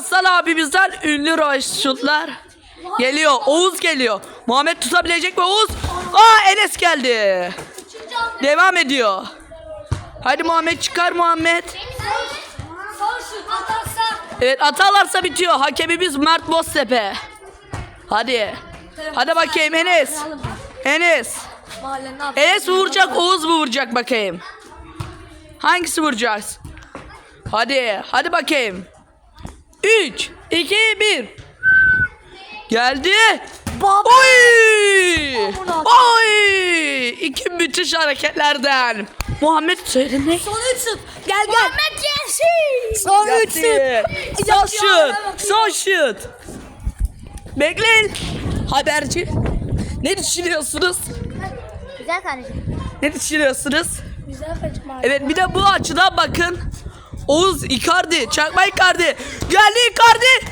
Aslan abimizden ünlü roş şutlar. Geliyor. Oğuz geliyor. Muhammed tutabilecek mi Oğuz? Aa Enes geldi. Devam ediyor. Hadi Muhammed çıkar Muhammed. Evet atarlarsa bitiyor. Hakemimiz Mert Boztepe. Hadi. Hadi bakayım Enes. Enes. Enes mi vuracak Oğuz mu vuracak bakayım. Hangisi vuracağız? Hadi. Hadi bakayım. 3, 2, 1. Geldi. Baba. Oy! Oy! İki müthiş hareketlerden. Muhammed söyle ne? Son üç şut. Gel gel. Ahmet Yeşil. Son üç şut. Yaptı. Son şut. Son şut. Bekleyin. Haberci. Ne düşünüyorsunuz? Güzel kardeşim. Ne düşünüyorsunuz? Güzel kaçma. Evet bir de bu açıdan bakın. Oğuz Icardi, çakma Icardi. Geldi Icardi.